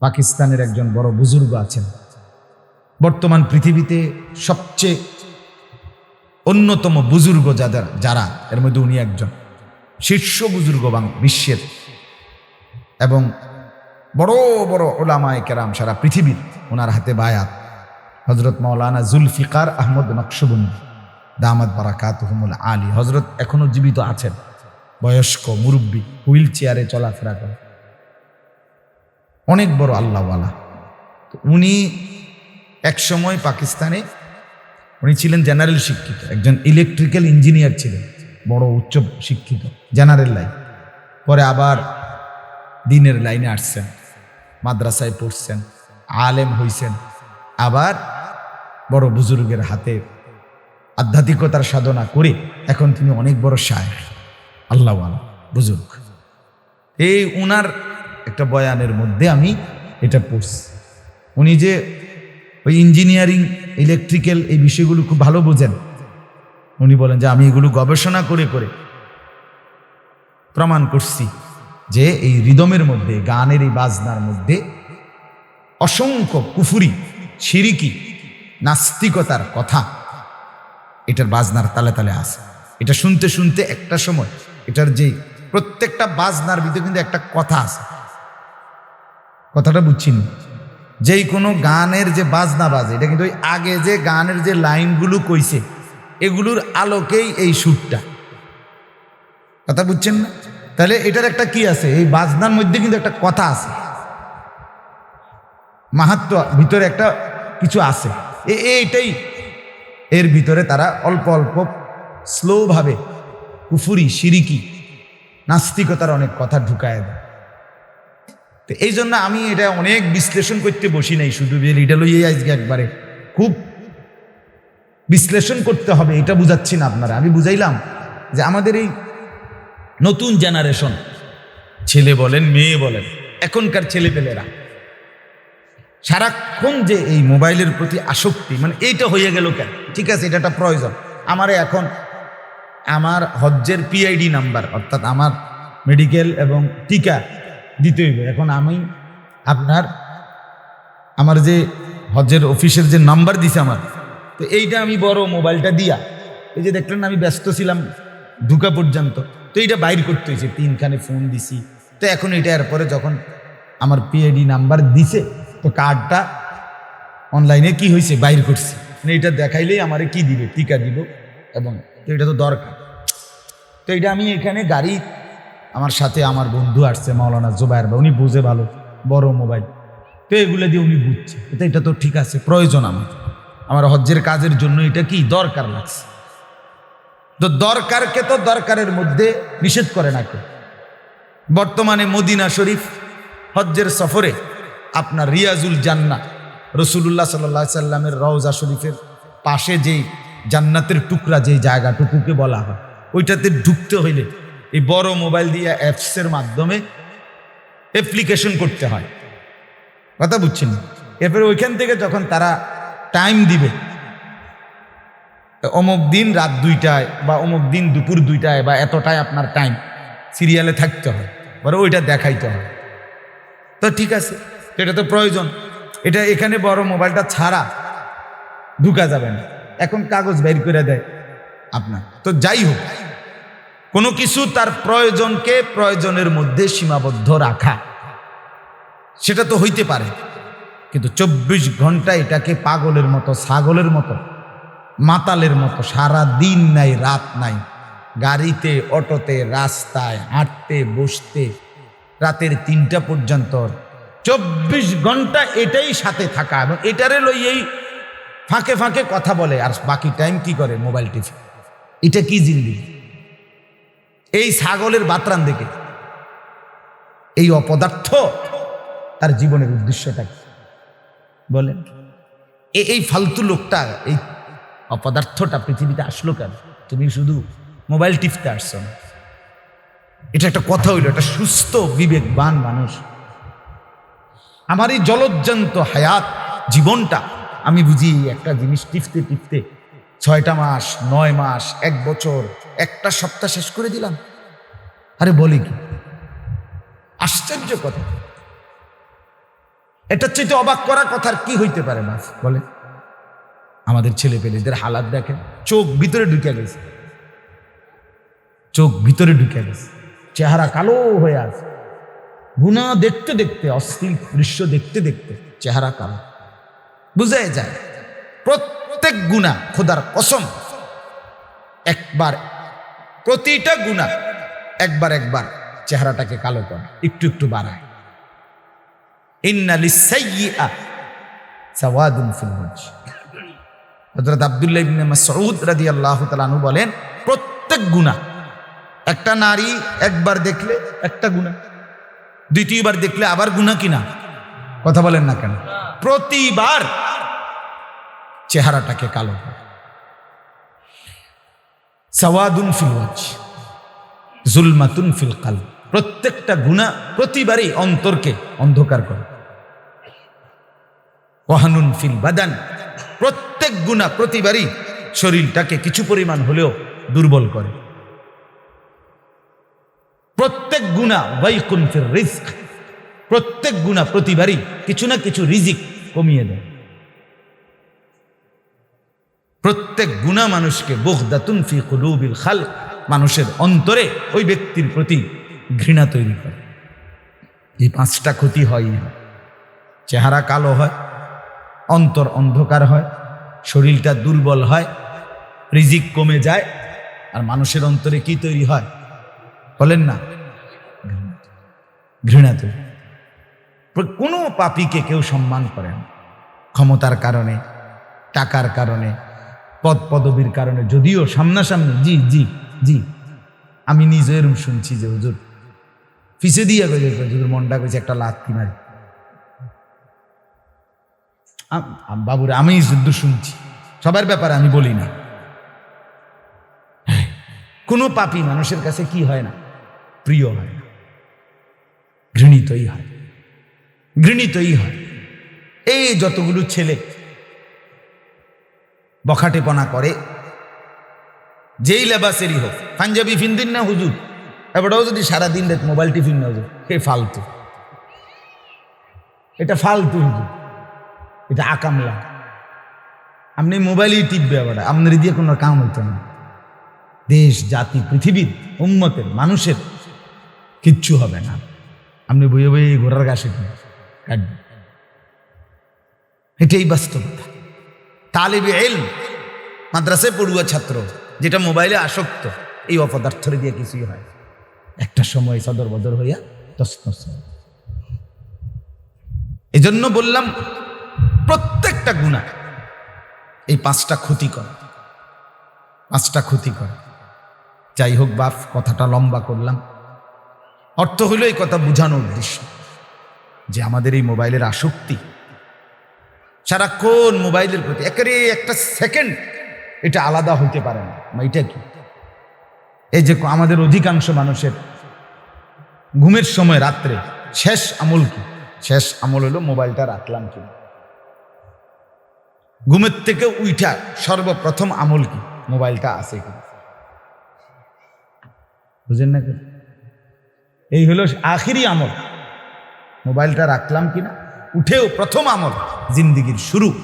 পাকিস্তানের একজন বড় বুজুর্গ আছেন। বর্তমান পৃথিবীতে সবচেয়ে অন্যতম বুজুর্গ যাদের, যারা, এর মধ্যে উনি একজন। শীর্ষ বুজুর্গ বাং, বিশ্বের। এবং বড় বড় ওলামায় কেরাম সারা পৃথিবীর ওনার হাতে বায়াত। হজরত মৌলানা জুলফিকার আহমদ নকশবন্দি দামাদ বারাকাতহমুল আলী। হজরত এখনও জীবিত আছেন। বয়স্ক মুরব্বী, হুইল চেয়ারে চলাফেরা করে অনেক বড় আল্লাহওয়ালা। উনি একসময় পাকিস্তানে, উনি ছিলেন জেনারেল শিক্ষিত, একজন ইলেকট্রিক্যাল ইঞ্জিনিয়ার ছিলেন, বড় উচ্চ শিক্ষিত, জেনারেল লাইন। পরে আবার দিনের লাইনে আসছেন, মাদ্রাসায় পড়ছেন, আলেম হইছেন। আবার বড় বুজুর্গের হাতে আধ্যাত্মিকতার সাধনা করে এখন তিনি অনেক বড় শায়ের আল্লাহওয়ালা, বুজুর্গ। এই উনার একটা বয়ানের মধ্যে আমি এটা পড়ছি। উনি যে ওই ইঞ্জিনিয়ারিং, ইলেকট্রিক্যাল এই বিষয়গুলো খুব ভালো বোঝেন। উনি বলেন যে, আমি এগুলো গবেষণা করে করে প্রমাণ করছি যে এই রিদমের মধ্যে, গানের এই বাজনার মধ্যে অসংখ্য কুফুরি, সিরিকি, নাস্তিকতার কথা এটার বাজনার তালে তালে আছে। এটা শুনতে শুনতে একটা সময়, এটার যে প্রত্যেকটা বাজনার ভিতরে কিন্তু একটা কথা আছে। কথাটা বুঝছি না। যেই কোনো গানের যে বাজনা বাজে, এটা কিন্তু ওই আগে যে গানের যে লাইনগুলো কইছে, এগুলোর আলোকেই এই সুরটা। কথা বুঝছেন না? তাহলে এটার একটা কি আছে? এই বাজনার মধ্যে কিন্তু একটা কথা আছে। মাহাত্ম, ভিতরে একটা কিছু আছে। এইটাই। এর ভিতরে তারা অল্প অল্প স্লোভাবে কুফুরি, সিরিকি, নাস্তিকতার অনেক কথা ঢুকায় দেয়। তো এই জন্য আমি এটা অনেক বিশ্লেষণ করতে বসি নাই, শুধু এটা লইয়ে আজকে একবারে। খুব বিশ্লেষণ করতে হবে, এটা বুঝাচ্ছি না আপনারা। আমি বুঝাইলাম যে আমাদের এই নতুন জেনারেশন ছেলে বলেন, মেয়ে বলেন, এখনকার ছেলেপেলেরা সারাক্ষণ যে এই মোবাইলের প্রতি আসক্তি মানে এইটা হয়ে গেল কেন? ঠিক আছে, এটা একটা প্রয়োজন। আমার এখন আমার হজ্জের পিআইডি নাম্বার অর্থাৎ আমার মেডিকেল এবং টিকা দিতে হইবে। এখন আমি আপনার, আমার যে হজ্জের অফিসের যে নাম্বার দিছে আমার, তো এইটা আমি বড় মোবাইলটা দিয়া, এই যে দেখলেন আমি ব্যস্ত ছিলাম ঢুকা পর্যন্ত, তো এইটা বাইর করতে হয়েছে। তিনখানে ফোন দিছি। তো এখন এটা এরপরে যখন আমার পিআইডি নাম্বার দিছে, তো কার্ডটা অনলাইনে কি হয়েছে বাইর করছি। মানে এটা দেখাইলেই আমারে কি দিবে, টিকা দিব, এবং তো এটা তো দরকার। তো এটা আমি এখানে গাড়ি আমার সাথে আমার বন্ধু আসছে, মাওলানা জোবায়ের বা উনি বুঝে ভালো, বড় মোবাইল। তো এগুলো দিয়ে উনি বুঝছে। এটা এটা তো ঠিক আছে, প্রয়োজন আমার। আমার হজ্জের কাজের জন্য এটা কি দরকার লাগছে? তো দরকারকে তো দরকারের মধ্যে নিষেধ করে না কেউ। বর্তমানে মদিনা শরীফ হজ্জের সফরে আপনার রিয়াজুল জান্না রসুল্লাহ সাল্লা সাল্লামের রওজা শরীফের পাশে যেই জান্নাতের টুকরা, যেই জায়গাটুকুকে বলা হয়, ওইটাতে ঢুকতে হইলে এই বড় মোবাইল দিয়ে অ্যাপসের মাধ্যমে অ্যাপ্লিকেশন করতে হয়। কথা বুঝছেন? এরপরে ওইখান থেকে যখন তারা টাইম দিবে অমুক দিন রাত দুইটায় বা অমুক দিন দুপুর দুইটায় বা এতটায় আপনার টাইম সিরিয়ালে থাকতে হয়, পরে ওইটা দেখাইতে হয়। তো ঠিক আছে এটা তো প্রয়োজন। এটা এখানে বড় মোবাইলটা ছাড়া ঢুকা যাবে না। এখন কাগজ বের করে দেয় আপনার। তো যাই হোক কোনো কিছু তার প্রয়োজনকে প্রয়োজনের মধ্যে সীমাবদ্ধ রাখা। সেটা তো হইতে পারে। কিন্তু চব্বিশ ঘণ্টা এটাকে পাগলের মতো, ছাগলের মতো, মাতালের মতো, সারা দিন নাই, রাত নাই, গাড়িতে, অটোতে, রাস্তায়, হাঁটতে, বসতে, রাতের তিনটা পর্যন্ত, চব্বিশ ঘণ্টা এটাই সাথে থাকা এবং এটারে লইয়েই ফাঁকে ফাঁকে কথা বলে, আর বাকি টাইম কি করে? Mobile TV. এটা কি জিন্দি এই ছাগলের বাতরান দেখে। এই অপদার্থ, তার জীবনের উদ্দেশ্যটা কি? বলেন এই ফালতু লোকটা, এই অপদার্থটা পৃথিবীতে আসলো কেন? তুমি শুধু মোবাইল টিপতে আসছো না। এটা একটা কথা হইল, একটা সুস্থ, বিবেকবান মানুষ। আমার এই জলজ্জান্ত হায়াত জীবনটা, আমি বুঝি একটা জিনিস টিপতে টিপতে ছয়টা মাস, নয় মাস, এক বছর, একটা সপ্তাহ শেষ করে দিলাম। আরে বলি কি? আশ্চর্য কথা। এটা চাইতে অবাক করা কথার কি হইতে পারে না বলে আমাদের ছেলে পেলেদের হালাত দেখেন, চোখ ভিতরে ঢুকে গেছে। চোখ ভিতরে ঢুকে গেছে। চেহারা কালো হয়ে আছে। গুণা দেখতে দেখতে, অশ্লীল দৃশ্য দেখতে দেখতে চেহারা কালো। বুঝাই যায়, প্রত্যেক গুণা খোদার কসম। একবার, প্রতিটা গুণা একবার একবার চেহারাটাকে কালো করে, একটু একটু বাড়ায়। বলেন, প্রত্যেক গুনাহ একটা নারী একবার দেখলে একটা গুনাহ, দ্বিতীয়বার দেখলে আবার গুনাহ কিনা কথা বলেন না কেন? প্রতিবার চেহারাটাকে কালো করে। সাওয়াদুন ফিল ওয়াজহ, জুলমাতুন ফিল কালব। প্রত্যেকটা গুণা প্রতিবারই অন্তরকে অন্ধকার করে। ওয়াহানুন ফিল বাদান, প্রত্যেক গুণা প্রতিবারই শরীরটাকে কিছু পরিমাণ হলেও দুর্বল করে। প্রত্যেক গুণা বাইকুন ফির রিস্ক প্রত্যেক গুণা প্রতিবারই কিছু না কিছু রিজিক কমিয়ে দেয়। প্রত্যেক গুণা মানুষকে বুগদাতুন ফি কুলুবিল খাল মানুষের অন্তরে ওই ব্যক্তির প্রতি ঘৃণা তৈরি করে। এই পাঁচটা ক্ষতি হয় চেহারা কালো হয়, অন্তর অন্ধকার হয়, শরীরটা দুর্বল হয়, রিজিক কমে যায়, আর মানুষের অন্তরে কি তৈরি হয়? বলেন না। ঘৃণা তৈরি। কোনো পাপিকে কেউ সম্মান করে না। ক্ষমতার কারণে, টাকার কারণে পদ পদবীর কারণে, যদিও সামনাসামনি, জি জি জি, আমি নিজে এরম শুনছি যে হুজুর, ফিসে দিয়া গেছে হুজুর মনটা কইছে একটা আম- আম- বাবুরে, আমি শুদ্ধ শুনছি, সবার ব্যাপারে আমি বলি না। কোনো পাপি মানুষের কাছে কি হয় না? প্রিয় হয় না। ঘৃণিতই হয়। ঘৃণিতই হয়। এই যতগুলো ছেলে বখাটেপনা করে। যেই লেবাসেরই হোক, পাঞ্জাবি ফিন্দিন না হুজুর, এবারও যদি সারাদিন রাত মোবাইল টিফিন না হুজুর হে ফালতু। এটা ফালতু হুজুর, এটা আকামলা। আপনি মোবাইলেই টিপবে আবার আপনার দিয়ে কোনো কাম হইতো না। দেশ, জাতি পৃথিবীর উন্মতের মানুষের কিচ্ছু হবে না। আপনি বইয়ে বইয়ে ঘোড়ার গাছে কাটবেন। এটাই বাস্তবতা। তালিবে এল মাদ্রাসায় পড়ুয়া ছাত্র, যেটা মোবাইলে আসক্ত, এই অপদার্থরে দিয়ে কিছুই হয় একটা সময় সদর বদর হইয়া হয়। এজন্য বললাম, প্রত্যেকটা গুণা এই পাঁচটা ক্ষতি করে, পাঁচটা ক্ষতি করে। যাই হোক বাপ, কথাটা লম্বা করলাম। অর্থ হইল এই কথা বোঝানোর উদ্দেশ্য, যে আমাদের এই মোবাইলের আসক্তি সারাক্ষণ মোবাইলের প্রতি একেবারে একটা সেকেন্ড এটা আলাদা হইতে পারে না। এটা কি? এই যে আমাদের অধিকাংশ মানুষের ঘুমের সময় রাত্রে শেষ আমল কি? শেষ আমল হলো মোবাইলটা রাখলাম কি ঘুমের থেকে উইঠা সর্বপ্রথম আমল কি? মোবাইলটা আছে কি? বুঝেন না? এই হলো আখিরি আমল। মোবাইলটা রাখলাম কিনা উঠেও প্রথম আমল জিন্দিগির শুরু।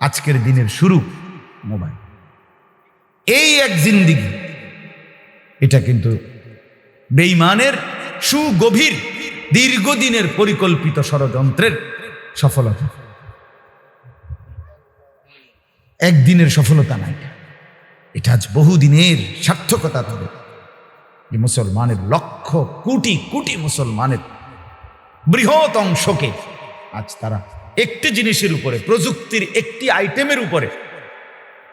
আজকের দিনের শুরু মোবাইল। এই এক জিন্দিগি। এটা কিন্তু বেইমানের সুগভীর দীর্ঘদিনের পরিকল্পিত ষড়যন্ত্রের সফলতা। একদিনের সফলতা নাই। এটা আজ বহুদিনের সার্থকতা যে মুসলমানের লক্ষ কোটি কোটি মুসলমানের বৃহৎ অংশকে আজ তারা একটি জিনিসের উপরে, প্রযুক্তির একটি আইটেমের উপরে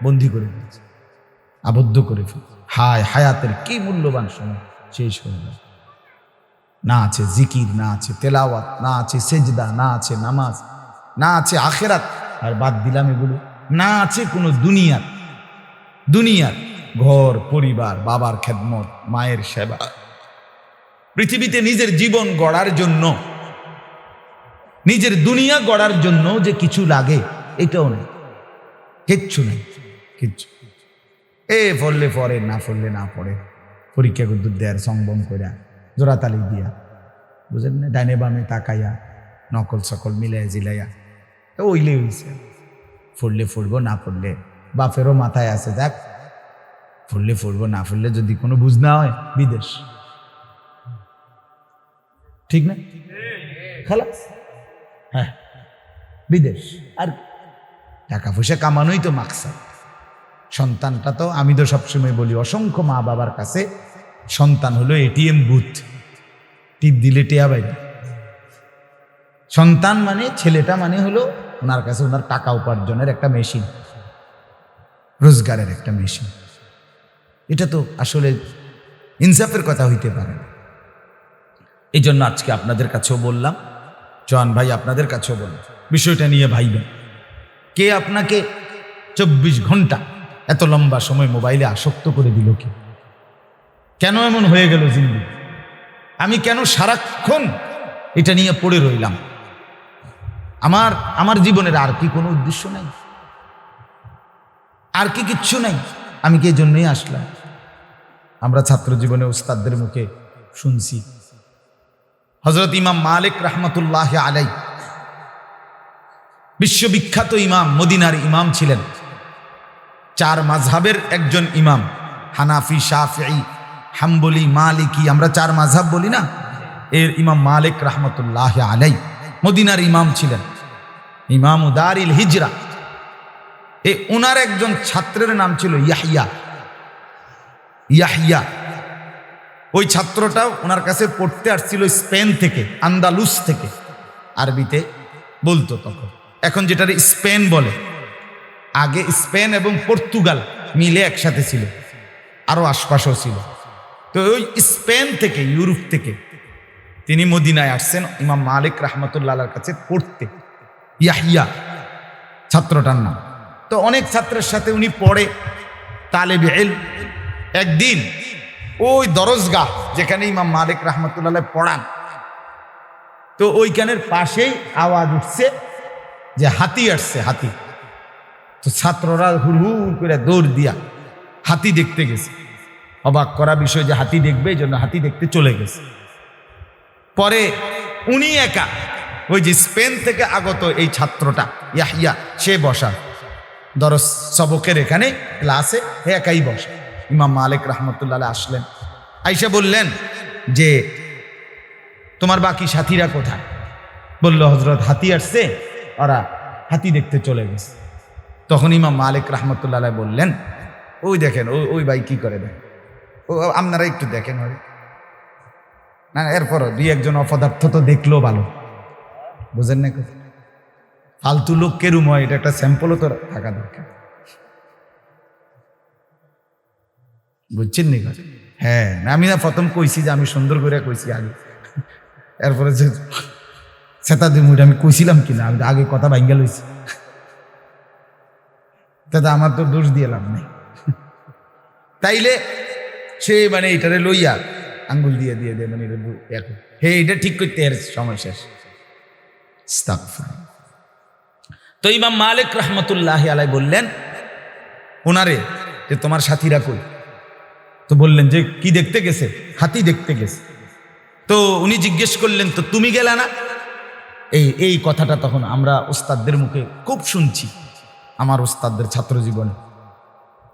বন্দি করে দিয়েছে আবদ্ধ করে ফেলছে। হায়, হায়াতের কি মূল্যবান সময় হয়ে গেল না আছে জিকির, না আছে তেলাওয়াত, না আছে সেজদা, না আছে নামাজ, না আছে আখেরাত। আর বাদ দিলাম এগুলো। না আছে কোনো দুনিয়ার দুনিয়ার ঘর, পরিবার, বাবার খেদমত, মায়ের সেবা। পৃথিবীতে নিজের জীবন গড়ার জন্য নিজের দুনিয়া গড়ার জন্য যে কিছু লাগে, এটাও নেই। কিচ্ছু নেই। কিচ্ছু। এ পড়লে পড়ে না পড়লে না পড়ে। পরীক্ষা করতে দেয়ার সংবম করে জোড়াতালি দিয়া। বুঝলেন না? ডাইনে বামে তাকাইয়া, নকল সকল মিলাইয়া জিলাইয়া। ওইলে হইছে। ফুললে ফুলবো, না ফুললে বাপেরও মাথায় আছে, দেখ। ফুললে ফুলবো, না ফুললে যদি কোনো বুঝ না হয়, বিদেশ। ঠিক না? খালাস? হ্যাঁ। বিদেশ। আর টাকা পয়সা কামানোই তো মাকসাদ। সন্তানটা তো আমি তো সবসময় বলি, অসংখ্য মা বাবার কাছে সন্তান হলো এটিএম বুথ। টিপ দিলে টেয়া বাইরে সন্তান মানে ছেলেটা মানে হলো ওনার কাছে ওনার টাকা উপার্জনের একটা মেশিন। রোজগারের একটা মেশিন। এটা তো আসলে ইনসাফের কথা হইতে পারে এই জন্য আজকে আপনাদের কাছেও বললাম জওয়ান ভাই আপনাদের কাছেও বললাম বিষয়টা নিয়ে ভাইবেন। কে আপনাকে চব্বিশ ঘণ্টা এত লম্বা সময় মোবাইলে আসক্ত করে দিল কি? কেন এমন হয়ে গেল জিন্দি? আমি কেন সারাক্ষণ এটা নিয়ে পড়ে রইলাম? আমার আমার জীবনের আর কি কোনো উদ্দেশ্য নাই? আর কি কিচ্ছু নাই? আমি কি এই জন্যই আসলাম? আমরা ছাত্র জীবনে উস্তাদদের মুখে শুনছি। হজরত ইমাম মালিক রহমতুল্লাহ আলাই বিশ্ববিখ্যাত ইমাম, মদিনার ইমাম ছিলেন। চার মাঝহাবের একজন ইমাম, হানাফি শাফি হাম্বলি, মালিকি, আমরা চার মাঝহাব বলি না? এর ইমাম মালিক রহমতুল্লাহ আলাই মদিনার ইমাম ছিলেন। ইমাম উদারিল হিজরা। এ ওনার একজন ছাত্রের নাম ছিল ইয়াহিয়া। ইয়াহিয়া ওই ছাত্রটাও ওনার কাছে পড়তে আসছিল স্পেন থেকে, আন্দালুস থেকে। আরবিতে বলতো তখন। এখন যেটার স্পেন বলে। আগে স্পেন এবং পর্তুগাল মিলে একসাথে ছিল। আরও আশপাশও ছিল। তো ওই স্পেন থেকে, ইউরোপ থেকে তিনি মদিনায় আসছেন ইমাম মালিক রহমতুল্লাহর কাছে পড়তে। ইয়াহিয়া, ছাত্রটার নাম। তো অনেক ছাত্রের সাথে উনি পড়ে, তালেব একদিন ওই দরজগাহ যেখানে ইমাম মালিক রহমতুল্লাহ পড়ান। তো ওইখানের পাশেই আওয়াজ উঠছে যে হাতি আসছে, হাতি। তো ছাত্ররা হুড় হুড় করে দৌড় দিয়া হাতি দেখতে গেছে। অবাক করা বিষয় যে হাতি দেখবে, এই জন্য হাতি দেখতে চলে গেছে। পরে উনি একা, ওই যে স্পেন থেকে আগত এই ছাত্রটা, ইয়াহিয়া, সে বসা। দরস সবকের এখানে ক্লাসে একাই বসা। ইমাম মালিক রহমতুল্লাহ আসলেন। আইসা বললেন যে, তোমার বাকি সাথীরা কোথায়? বলল হজরত হাতি আসছে, ওরা হাতি দেখতে চলে গেছে। তখন ইমাম মালিক রহমতুল্লাহ বললেন, ওই দেখেন ওই ওই ভাই কি করে দেখেন? ও, আপনারা একটু দেখেন ওই না এরপরও দুই একজন অপদার্থ তো দেখল ভালো। বুঝেন না কথা? ফালতু লোক কেরুম হয়, এটা একটা স্যাম্পলও তো থাকা দরকার। বুঝছেন নি হ্যাঁ আমি না প্রথম কইছি যে আমি সুন্দর করে কইছি আগে। এরপরে যে সেতা দিমুটা আমি কইছিলাম কিনা, আমি আগে কথা ভাঙ্গা লইছি। দাদা আমার তো দোষ দিয়ে লাভ নেই। তাইলে সে মানে এটারে লইয়া আঙ্গুল দিয়ে দিয়ে দিয়ে মানে। হে, এটা ঠিক করতে এর সময় শেষ। তো ইমাম মালিক রহমতুল্লাহ আলাই বললেন ওনারে যে তোমার সাথীরা কই? তো বললেন যে কি দেখতে গেছে? হাতি দেখতে গেছে। তো উনি জিজ্ঞেস করলেন তো তুমি গেলে না? এই এই কথাটা তখন আমরা ওস্তাদদের মুখে খুব শুনছি আমার ওস্তাদদের ছাত্র জীবনে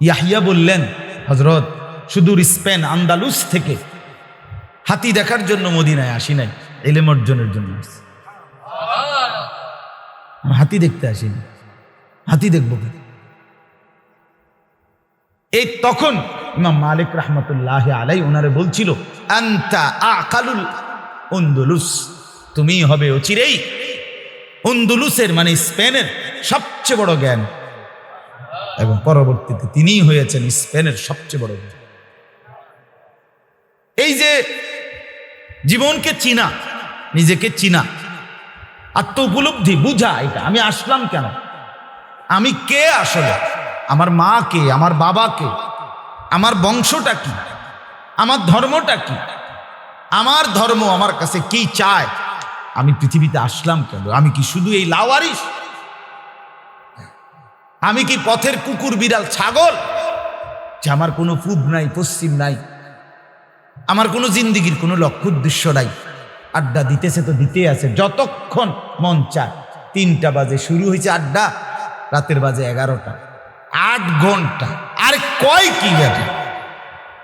ইয়াহিয়া বললেন হজরত সুদূর স্পেন আন্দালুস থেকে হাতি দেখার জন্য মদিনায় আসি নাই এলেম অর্জনের জন্য। হাতি দেখতে আসিনি। হাতি দেখব কেন? এই তখন ইমাম মালিক রহমতুল্লাহ আলাই ওনারে বলছিল, আন্তা আকালুল উন্দুলুস তুমি হবে অচিরেই উন্দুলুসের মানে স্পেনের সবচেয়ে বড় জ্ঞান। এবং পরবর্তীতে তিনিই হয়েছেন স্পেনের সবচেয়ে বড় জ্ঞান। এই যে জীবনকে চিনা, নিজেকে চিনা আত্ম উপলব্ধি বুঝা, এটা আমি আসলাম কেন? আমি কে আসলে? আমার মা কে আমার বাবা কে আমার বংশটা কি? আমার ধর্মটা কি? আমার ধর্ম আমার কাছে কি চায়? আমি পৃথিবীতে আসলাম কেন? আমি কি শুধু এই লাওয়ারিস আমি কি পথের কুকুর, বিড়াল, ছাগল? যে আমার কোনো পূব নাই, পশ্চিম নাই, আমার কোনো জিন্দিগির কোনো লক্ষ্য উদ্দেশ্য নাই। আড্ডা দিতেছে তো দিতেই আছে, যতক্ষণ মন চায়। তিনটা বাজে শুরু হয়েছে আড্ডা, রাতের বাজে এগারোটা। আট ঘণ্টা। আর কয় কি বেটা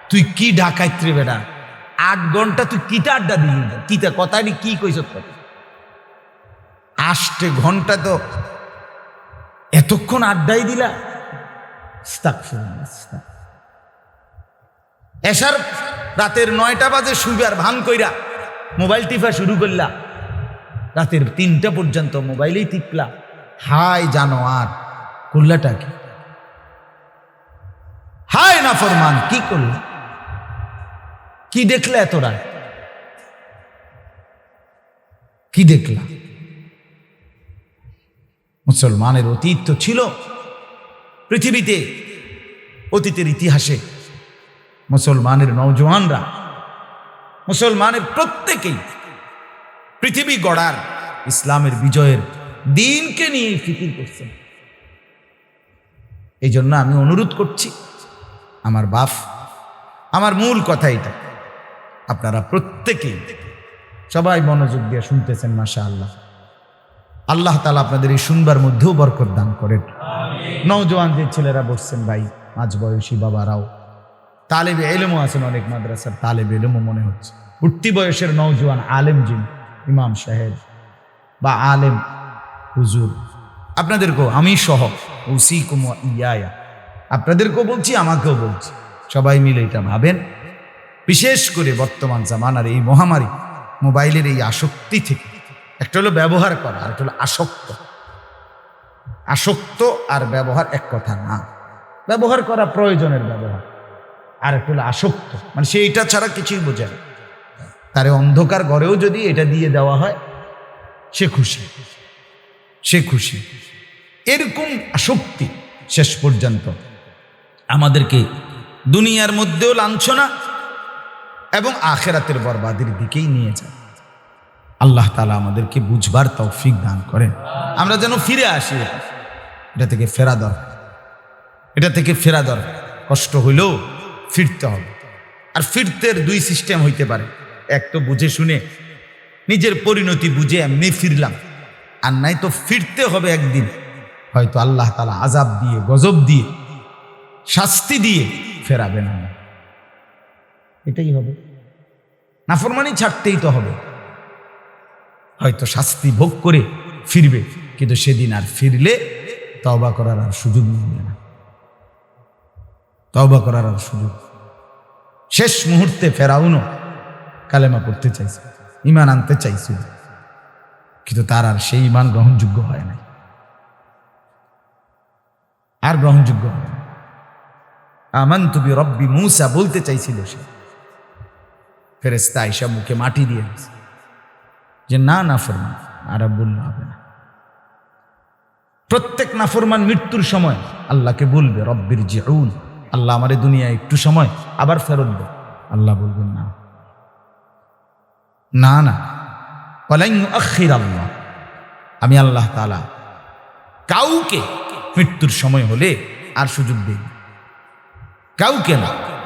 তুই কি ঢাকাইত্রে বেটা? আট ঘণ্টা তুই কিটা আড্ডা দিলি? কিতা কথাটি কি কইস আষ্টে ঘণ্টা তো এতক্ষণ আড্ডাই দিলা। এসার রাতের নয়টা বাজে শুইবার ভান কইরা মোবাইল টিপা শুরু করলা। রাতের তিনটা পর্যন্ত মোবাইলেই টিপলা। হাই জানো আর করলাটা কি? হাই না ফরমান, কি করলা? কি দেখলে এত রাত? কি দেখলা? মুসলমানের অতীত তো ছিল পৃথিবীতে, অতীতের ইতিহাসে। মুসলমানের নৌজওয়ানরা মুসলমানের প্রত্যেকেই পৃথিবী গড়ার ইসলামের বিজয়ের দিনকে নিয়ে ফিকির করছেন এই জন্য আমি অনুরোধ করছি আমার বাপ আমার মূল কথা এটা। আপনারা প্রত্যেকেই সবাই মনোযোগ দিয়ে শুনতেছেন মাসা আল্লাহ আল্লাহ তালা আপনাদের এই শুনবার মধ্যেও বরকত দান করেন। নৌজওয়ান যে ছেলেরা বসছেন ভাই মাঝ বয়সী বাবারাও। তালেবে এলেমও আছেন অনেক মাদ্রাসার তালেবে এলেমও মনে হচ্ছে। উঠতি বয়সের নৌজওয়ান আলেম জিন ইমাম সাহেব বা আলেম হুজুর। আপনাদেরকেও আমি সহ উসি কুমা ইয়ায়া। আপনাদেরকেও বলছি, আমাকেও বলছি। সবাই মিলে এটা ভাবেন। বিশেষ করে বর্তমান জামানার এই মহামারী মোবাইলের এই আসক্তি থেকে। একটা হলো ব্যবহার করা আর একটা হলো আসক্ত। আসক্ত আর ব্যবহার এক কথা না। ব্যবহার করা প্রয়োজনের ব্যবহার। আর একটা হলো আসক্ত। মানে সে এটা ছাড়া কিছুই বোঝে না। তারে অন্ধকার ঘরেও যদি এটা দিয়ে দেওয়া হয়, সে খুশি। সে খুশি। এরকম আসক্তি শেষ পর্যন্ত আমাদেরকে দুনিয়ার মধ্যেও লাঞ্ছনা এবং আখেরাতের বরবাদের দিকেই নিয়ে যায়। আল্লাহ তালা আমাদেরকে বুঝবার তৌফিক দান করেন। আমরা যেন ফিরে আসি। এটা থেকে ফেরা দরকার এটা থেকে ফেরা দরকার কষ্ট হইলেও ফিরতে হবে। আর ফিরতে দুই সিস্টেম হইতে পারে। এক তো বুঝে শুনে, নিজের পরিণতি বুঝে এমনি ফিরলাম। আর নাই তো ফিরতে হবে একদিন। হয়তো আল্লাহ তালা আজাব দিয়ে, গজব দিয়ে শাস্তি দিয়ে ফেরাবেন না। এটাই হবে। নাফরমানি ছাড়তেই তো হবে। হয়তো শাস্তি ভোগ করে ফিরবে, কিন্তু সেদিন আর ফিরলে তবা করার আর সুযোগ মিলবে না। তবা করার আর সুযোগ। শেষ মুহূর্তে ফেরাউনও কালেমা পড়তে চাইছে ইমান আনতে চাইছিল কিন্তু তার আর সেই ইমান গ্রহণযোগ্য হয় নাই। আর গ্রহণযোগ্য হয় না আমান তুমি রব্বি মূসা বলতে চাইছিল সে। ফেরেস্তা আইসা মুখে মাটি দিয়ে যে, না না ফরমান আর বললে হবে না। প্রত্যেক নাফরমান মৃত্যুর সময় আল্লাহকে বলবে, রব্বির জিউন, আল্লাহ আমার এই দুনিয়ায় একটু সময়, আবার ফেরত দে। আল্লাহ বলবেন, না। না না। আখির আল্লাহ। আমি আল্লাহ তালা কাউকে মৃত্যুর সময় হলে আর সুযোগ দিই কাউকে না।